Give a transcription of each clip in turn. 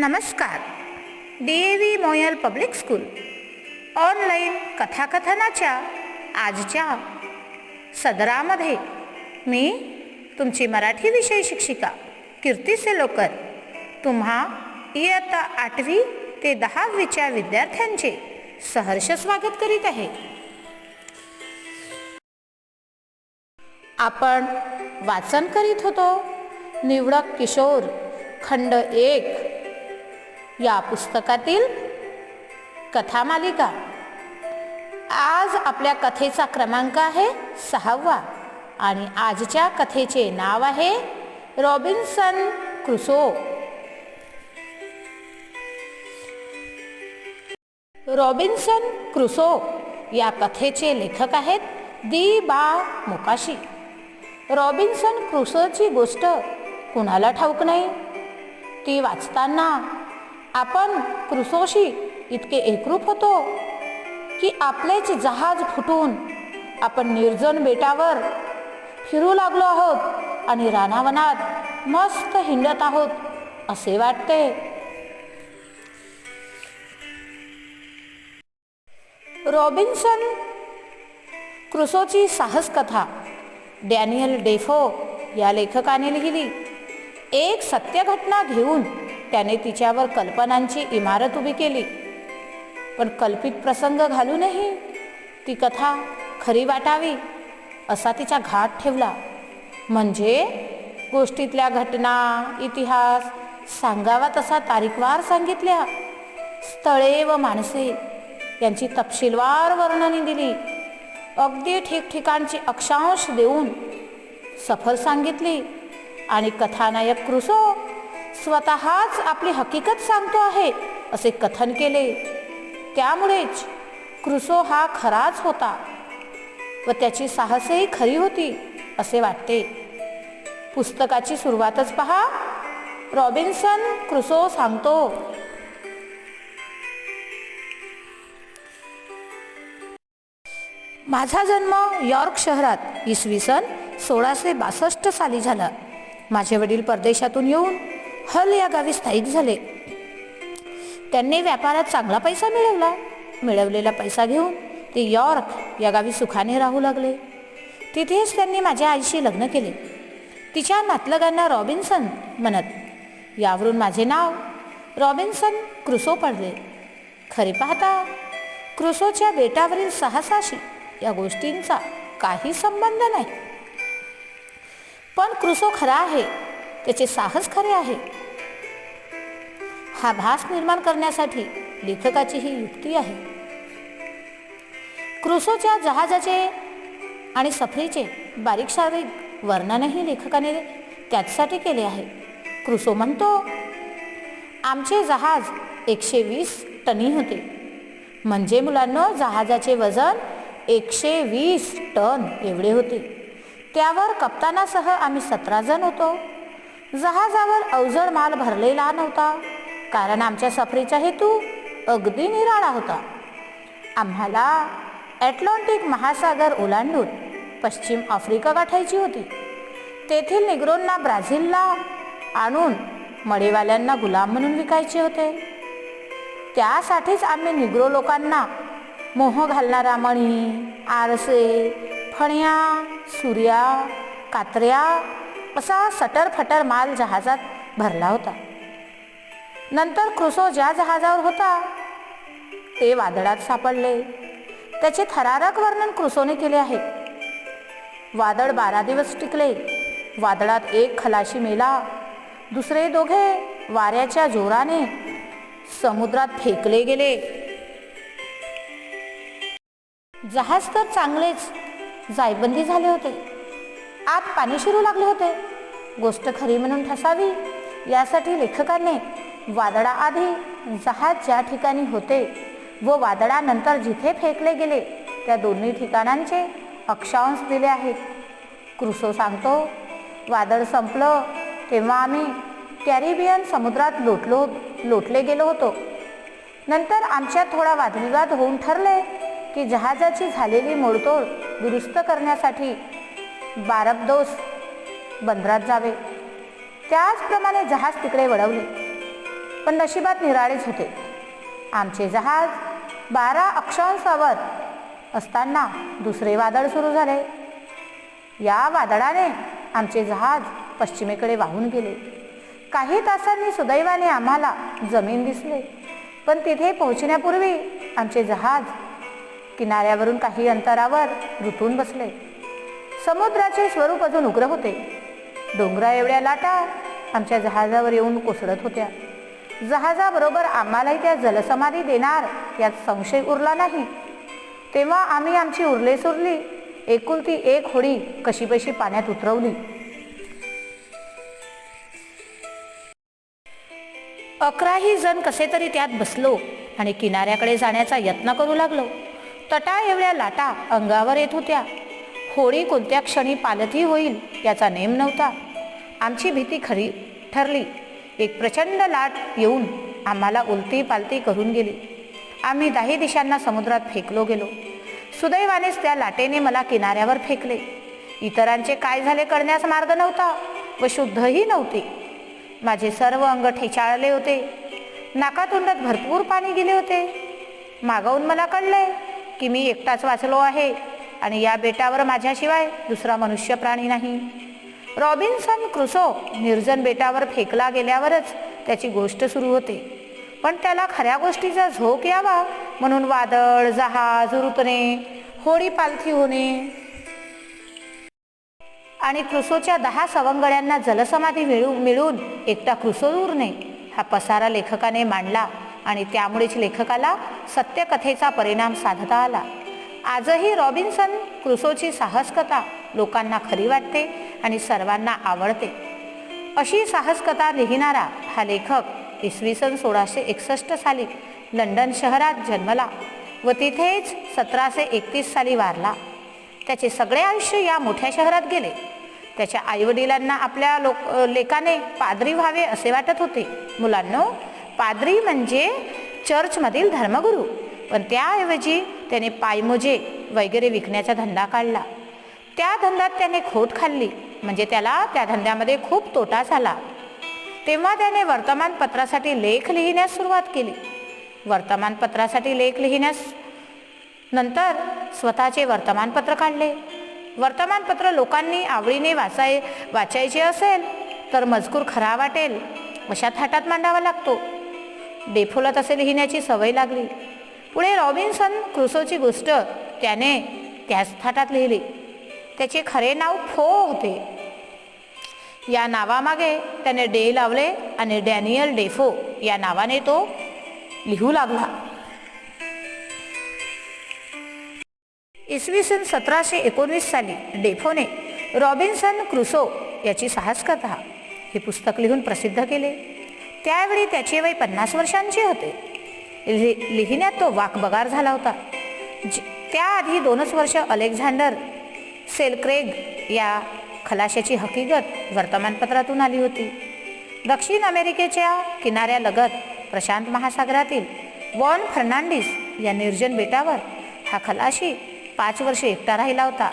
नमस्कार. D A V मोयल public school. Online कथाकथनाच्या आजच्या सदरामध्ये मी तुमची मराठी विषय शिक्षिका कीर्ती सेलोकर तुम्हा इयत्ता आठवी ते दहावीच्या विद्यार्थ्यांचे सहर्ष स्वागत करीत आहे. आपण वाचन करीत होतो. निवडक किशोर खंड एक या पुस्तकातील कथामालिका. आज आपल्या कथेचा क्रमांक आहे सहावा आणि आजच्या कथेचे नाव आहे रॉबिन्सन क्रुसो. रॉबिन्सन क्रुसो या कथेचे लेखक आहेत दी बा मोकाशी. रॉबिन्सन क्रुसोची गोष्ट कुणाला ठाऊक नाही? ती वाचताना आपण क्रुसोशी इतके एकरूप होतो की आपलेच जहाज फुटून आपण निर्जन बेटावर फिरू लागलो आहोत आणि रानावनात मस्त हिंडत आहोत असे वाटते. रॉबिन्सन क्रुसोची साहस कथा डॅनियल डेफो या लेखकाने लिहिली. एक सत्य घटना घेऊन त्याने तिच्यावर कल्पनांची इमारत उभी केली. पण कल्पित प्रसंग घालूनही ती कथा खरी वाटावी असा तिचा घाट ठेवला. म्हणजे गोष्टीतल्या घटना इतिहास सांगावा तसा तारीखवार सांगितल्या. स्थळे व माणसे यांची तपशीलवार वर्णने दिली. अगदी ठिकठिकाणची अक्षांश देऊन सफर सांगितली आणि कथानायक क्रुसो स्वतःच आपली हकीकत सांगतो आहे असे कथन केले. त्यामुळेच क्रुसो हा खराच होता व त्याची साहसही खरी होती असे वाटते. पुस्तकाची सुरुवातच पहा. रॉबिन्सन क्रुसो सांगतो. माझा जन्म यॉर्क शहरात इसवी सन सोळाशे बासष्ट साली झाला. माझे वडील परदेशातून येऊन हल या गावी स्थायिक झाले. त्यांनी व्यापारात चांगला पैसा मिळवला. मिळवलेला पैसा घेऊन ते यॉर्क या गावी सुखाने राहू लागले. तिथेच त्यांनी माझ्या आईशी लग्न केले. तिच्या नातलगांना रॉबिन्सन म्हणत यावरून माझे नाव रॉबिन्सन क्रुसो पडले. खरे पाहता क्रुसोच्या बेटावरील साहसाशी या गोष्टींचा काही संबंध नाही. पण क्रुसो खरा आहे त्याचे साहस खरे आहे. हा भास निर्माण करण्यासाठी लेखकाची ही युक्ती आहे. क्रुसोच्या जहाजाचे आणि सफरीचे बारीक सारीक वर्णनही लेखकाने त्याचसाठी केले आहे. क्रुसो म्हणतो आमचे जहाज एकशे वीस टनी होते. म्हणजे मुलांना जहाजाचे वजन एकशे वीस टन एवढे होते. त्यावर कप्तानासह आम्ही सतरा जण होतो. जहाजावर अवजड माल भरलेला नव्हता. कारण आमच्या सफरीचा हेतू अगदी निराळा होता. आम्हाला ॲटलांटिक महासागर ओलांडून पश्चिम आफ्रिका गाठायची होती. तेथील निग्रोंना ब्राझीलला आणून मडेवाल्यांना गुलाम म्हणून विकायचे होते. त्यासाठीच आम्ही निग्रो लोकांना मोह घालणारा मणी आरसे फण्या सूर्या कात्र्या असा सटर फटर माल जहाजात भरला होता. नंतर क्रुसो ज्या जहाजावर होता ते वादळात सापडले. त्याचे थरारक वर्णन क्रुसोने केले आहे. वादळ बारा दिवस टिकले. वादळात एक खलाशी मेला. दुसरे दोघे वाऱ्याच्या जोराने समुद्रात फेकले गेले. जहाज तर चांगलेच जायबंदी झाले होते. आत पाणी शिरू लागले होते. गोष्ट खरी म्हणून ठसावी यासाठी लेखकाने वादळाआधी जहाज ज्या ठिकाणी होते व वादळानंतर जिथे फेकले गेले त्या दोन्ही ठिकाणांचे अक्षांश दिले आहेत. क्रुसो सांगतो वादळ संपलं तेव्हा आम्ही कॅरिबियन समुद्रात लोटलो लोटले गेलो होतो. नंतर आमच्यात थोडा वादविवाद होऊन ठरले की जहाजाची झालेली मोडतोड दुरुस्त करण्यासाठी बंदरात जावे. त्याचप्रमाणे जहाज तिकडे वळवले. पण नशिबात निराळेच होते. आमचे जहाज बारा अक्षांशावर असताना दुसरे वादळ सुरू झाले. या वादळाने आमचे जहाज पश्चिमेकडे वाहून गेले. काही तासांनी सुदैवाने आम्हाला जमीन दिसले पण तिथे पोहोचण्यापूर्वी आमचे जहाज किनाऱ्यावरून काही अंतरावर रुतून बसले. समुद्राचे स्वरूप अजून उग्र होते. डोंगरा एवढ्या लाटा आमच्या जहाजावर येऊन कोसळत होत्या. जहाजाबरोबर आम्हालाही त्या जलसमाधी देणार यात संशय उरला नाही. तेव्हा आम्ही आमची उरले सुरली एकुलती एक होडी कशीबशी पाण्यात उतरवली. अकराही जण कसे तरी त्यात बसलो आणि किनाऱ्याकडे जाण्याचा यत्न करू लागलो. तटा एवढ्या लाटा अंगावर येत होत्या. होडी कोणत्या क्षणी पालथी होईल याचा नेम नव्हता. आमची भीती खरी ठरली. एक प्रचंड लाट येऊन आम्हाला उलती पालती करून गेली. आम्ही दाही दिशांना समुद्रात फेकलो गेलो. सुदैवानेच त्या लाटेने मला किनाऱ्यावर फेकले. इतरांचे काय झाले करण्यास मार्ग नव्हता व शुद्धही नव्हते. माझे सर्व अंग ठेचाळले होते. नाकातोंडात भरपूर पाणी गेले होते. मागवून मला कळले की मी एकटाच वाचलो आहे आणि या बेटावर माझ्याशिवाय दुसरा मनुष्य प्राणी नाही. रॉबिन्सन क्रुसो निर्जन बेटावर फेकला गेल्यावरच त्याची गोष्ट सुरू होते. पण त्याला खऱ्या गोष्टीचा झोक यावा म्हणून वादळ जहाज रुतणे होडी पालथी होणे आणि क्रुसोच्या दहा सवंगड्यांना जलसमाधी मिळू मिळून एकटा क्रुसो उरणे हा पसारा लेखकाने मांडला आणि त्यामुळेच लेखकाला सत्यकथेचा परिणाम साधता आला. आजही रॉबिन्सन क्रुसोची साहसकथा लोकांना खरी वाटते आणि सर्वांना आवडते. अशी साहसकथा लिहिणारा हा लेखक इसवी सन सोळाशे एकसष्ट साली लंडन शहरात जन्मला व तिथेच सतराशे एकतीस साली वारला. त्याचे सगळे आयुष्य या मोठ्या शहरात गेले. त्याच्या आईवडिलांना आपल्या लोक लेकाने पादरी व्हावे असे वाटत होते. मुलांनो पादरी म्हणजे चर्चमधील धर्मगुरू. पण त्याऐवजी त्याने पायमोजे वगैरे विकण्याचा धंदा काढला. त्या धंद्यात त्याने खोट खाल्ली. म्हणजे त्याला त्या धंद्यामध्ये खूप तोटा झाला. तेव्हा त्याने वर्तमानपत्रासाठी लेख लिहिण्यास सुरुवात केली. वर्तमानपत्रासाठी लेख लिहिण्यास नंतर स्वतःचे वर्तमानपत्र काढले. वर्तमानपत्र लोकांनी आवडीने वाचाय वाचायचे असेल तर मजकूर खरा वाटेल अशा थाटात मांडावा लागतो. बेफुलत तसे लिहिण्याची सवय लागली. पुढे रॉबिन्सन क्रुसोची गोष्ट त्याने त्याच थाटात लिहिली. त्याचे खरे नाव फो होते. या नावामागे त्याने डे लावले आणि डॅनियल डेफो या नावाने तो लिहू लागला. इसवी सन सतराशे एकोणवीस साली डेफोने रॉबिन्सन क्रुसो याची साहसकथा हे पुस्तक लिहून प्रसिद्ध केले. त्यावेळी त्याचे वय पन्नास वर्षांचे होते. लि लिहिण्यात तो वाकबगार झाला होता. ज त्याआधी दोनच वर्ष अलेक्झांडर सेलक्रेग या खलाशाची हकीकत वर्तमानपत्रातून आली होती. दक्षिण अमेरिकेच्या किनाऱ्यालगत प्रशांत महासागरातील वॉन फर्नांडिस या निर्जन बेटावर हा खलाशी पाच वर्षे एकटा राहिला होता.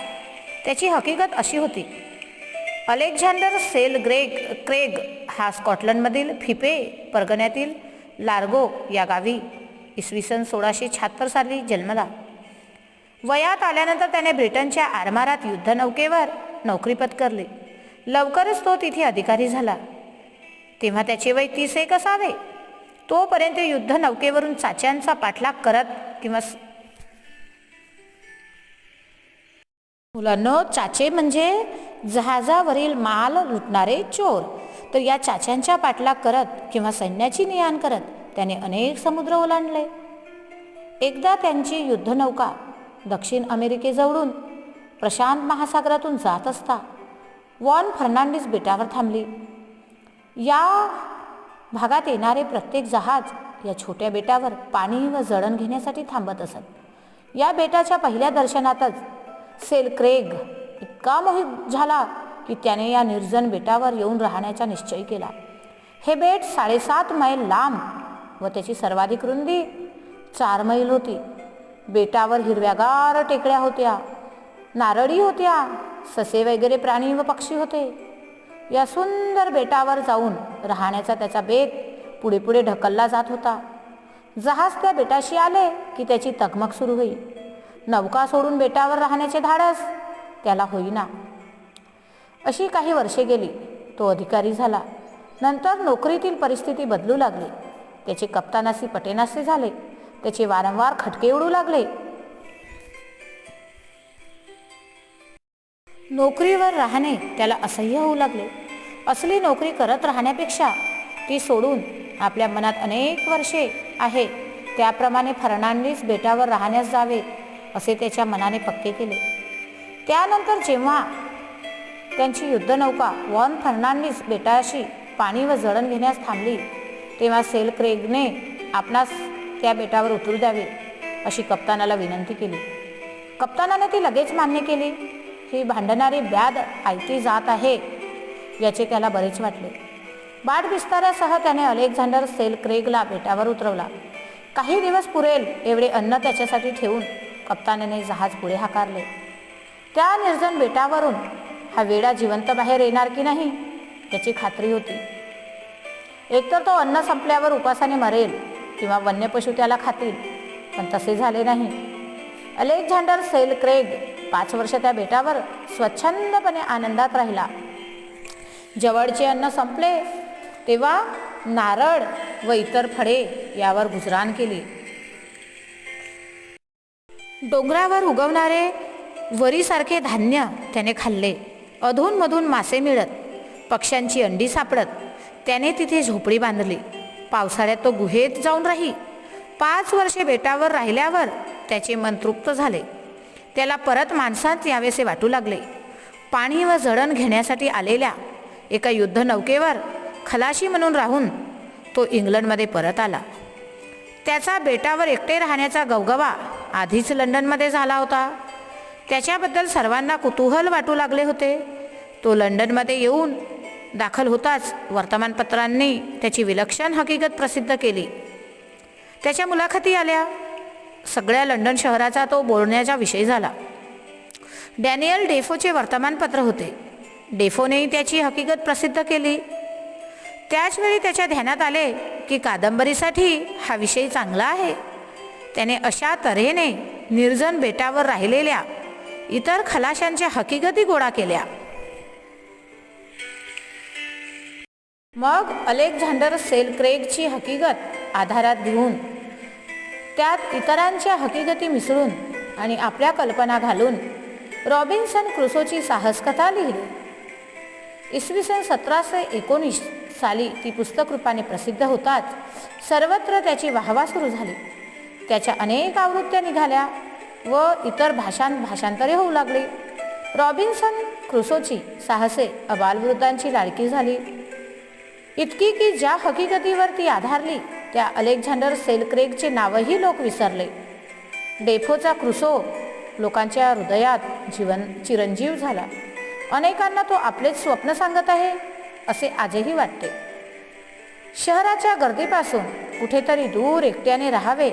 त्याची हकीकत अशी होती. अलेक्झांडर सेल ग्रेग क्रेग हा स्कॉटलंडमधील फिपे परगण्यातील लार्गो या गावी इसवी सन सोळाशे शहात्तर साली जन्मला. वयात आल्यानंतर त्याने ब्रिटनच्या आरमारात युद्धनौकेवर नोकरी पत्करली. लवकरच तो तिथे अधिकारी झाला. तेव्हा त्याचे वय तीस एक असावे. तोपर्यंत युद्धनौकेवरून चाच्यांचा पाठलाग करत किंवा मुलांनो चाचे म्हणजे जहाजावरील माल लुटणारे चोर. तर या चाच्यांच्या पाठलाग करत किंवा सैन्याची नियाण करत त्याने अनेक समुद्र ओलांडले. एकदा त्यांची युद्धनौका दक्षिण अमेरिकेजवळून प्रशांत महासागरातून जात असता वॉन फर्नांडिस बेटावर थांबली. या भागात येणारे प्रत्येक जहाज या छोट्या बेटावर पाणी व जळण घेण्यासाठी थांबत असत. या बेटाच्या पहिल्या दर्शनातच सेल क्रेग इतका मोहित झाला की त्याने या निर्जन बेटावर येऊन राहण्याचा निश्चय केला. हे बेट साडेसात मैल लांब व त्याची सर्वाधिक रुंदी चार मैल होती. बेटावर हिरव्यागार टेकड्या होत्या. नारळी होत्या. ससे वगैरे प्राणी व पक्षी होते. या सुंदर बेटावर जाऊन राहण्याचा त्याचा बेत पुढे पुढे ढकलला जात होता. जहाज त्या बेटाशी आले की त्याची तगमग सुरू होई. नौका सोडून बेटावर राहण्याचे धाडस. त्याला होईना. अशी काही वर्षे गेली. तो अधिकारी झाला. नंतर नोकरीतील परिस्थिती बदलू लागली. त्याचे कप्तानासी पटेनासे झाले. त्याचे वारंवार खटके उडू लागले. नोकरीवर राहणे त्याला असह्य होऊ लागले. असली नोकरी करत राहण्यापेक्षा ती सोडून आपल्या मनात अनेक वर्षे आहे. त्याप्रमाणे फर्नांडिस बेटावर राहण्यास जावे असे त्याच्या मनाने पक्के केले. त्यानंतर जेव्हा त्यांची युद्धनौका वॉन फर्नांडिस बेटाशी पाणी व जळण घेण्यास थांबली तेव्हा सेल क्रेगने आपणास त्या बेटावर उतरू द्यावे अशी कप्तानाला विनंती केली. कप्तानाने ती लगेच मान्य केली. ही भांडणारी ब्याद आयती जात आहे याचे त्याला बरेच वाटले. बाट विस्तारासह त्याने अलेक्झांडर सेल क्रेगला बेटावर उतरवला. काही दिवस पुरेल एवढे अन्न त्याच्यासाठी ठेवून कप्तानाने जहाज पुढे हाकारले. त्या निर्जन बेटावरून हा वेडा जिवंत बाहेर येणार की नाही याची खात्री होती. एकतर तो अन्न संपल्यावर उपासाने मरेल किंवा वन्यपशु त्याला खातील पण तसे झाले नाही. अलेक्झांडर सेल क्रेग पाच वर्ष त्या बेटावर स्वच्छंदपणे आनंदात राहिला. जवळचे अन्न संपले तेव्हा नारळ व इतर फळे यावर गुजराण केली. डोंगरावर उगवणारे वरीसारखे धान्य त्याने खाल्ले. अधूनमधून मासे मिळत पक्ष्यांची अंडी सापडत त्याने तिथे झोपडी बांधली. पावसाळ्यात तो गुहेत जाऊन राही. पाच वर्षे बेटावर राहिल्यावर त्याचे मन तृप्त झाले. त्याला परत माणसात यावेसे वाटू लागले. पाणी व जळण घेण्यासाठी आलेल्या एका युद्धनौकेवर खलाशी म्हणून राहून तो इंग्लंडमध्ये परत आला. त्याचा बेटावर एकटे राहण्याचा गवगवा आधीच लंडनमध्ये झाला होता. त्याच्याबद्दल सर्वांना कुतूहल वाटू लागले होते. तो लंडनमध्ये येऊन दाखल होताच वर्तमानपत्रांनी त्याची विलक्षण हकीकत प्रसिद्ध केली. त्याच्या मुलाखती आल्या. सगळ्या लंडन शहराचा तो बोलण्याचा विषय झाला. डॅनियल डेफोचे वर्तमानपत्र होते. डेफोनेही त्याची हकीकत प्रसिद्ध केली. त्याचवेळी त्याच्या ध्यानात आले की कादंबरीसाठी हा विषय चांगला आहे. त्याने अशा तऱ्हेने निर्जन बेटावर राहिलेल्या इतर खलाशांच्या हकीकती गोळा केल्या. मग अलेक्झांडर सेल क्रेगची हकीकत आधारात घेऊन त्यात इतरांच्या हकीकती मिसळून आणि आपल्या कल्पना घालून रॉबिन्सन क्रुसोची साहसकथा लिहिली. इसवी सन सतराशे एकोणीस साली ती पुस्तक रूपाने प्रसिद्ध होताच सर्वत्र त्याची वाहवा सुरू झाली. त्याच्या अनेक आवृत्त्या निघाल्या व इतर भाषां भाषांतरे होऊ लागली. रॉबिन्सन क्रुसोची साहसे अबालवृद्धांची लाडकी झाली. इतकी की ज्या हकीकतीवर ती आधारली त्या अलेक्झांडर सेलक्रेगचे नावही लोक विसरले. डेफोचा क्रुसो लोकांच्या हृदयात जीवन चिरंजीव झाला. अनेकांना तो आपलेच स्वप्न सांगत आहे असे आजही वाटते. शहराच्या गर्दीपासून कुठेतरी दूर एकट्याने राहावे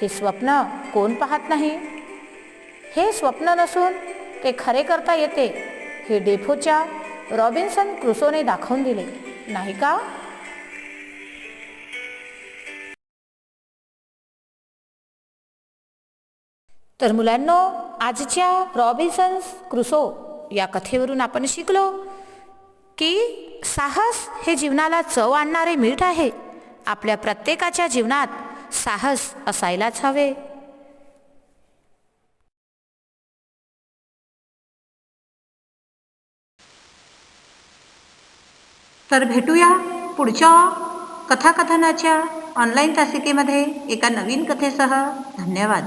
हे स्वप्न कोण पाहत नाही? हे स्वप्न नसून ते खरे करता येते हे डेफोच्या रॉबिन्सन क्रुसोने दाखवून दिले. नाही का? तर मुलांनो आजच्या रॉबिन्सन्स क्रुसो या कथेवरून आपण शिकलो की साहस हे जीवनाला चव आणणारे मीठ आहे. आपल्या प्रत्येकाच्या जीवनात साहस असायलाच हवे. तर भेटूया पुढच्या कथाकथनाच्या ऑनलाईन तासिकेमध्ये एका नवीन कथेसह. धन्यवाद.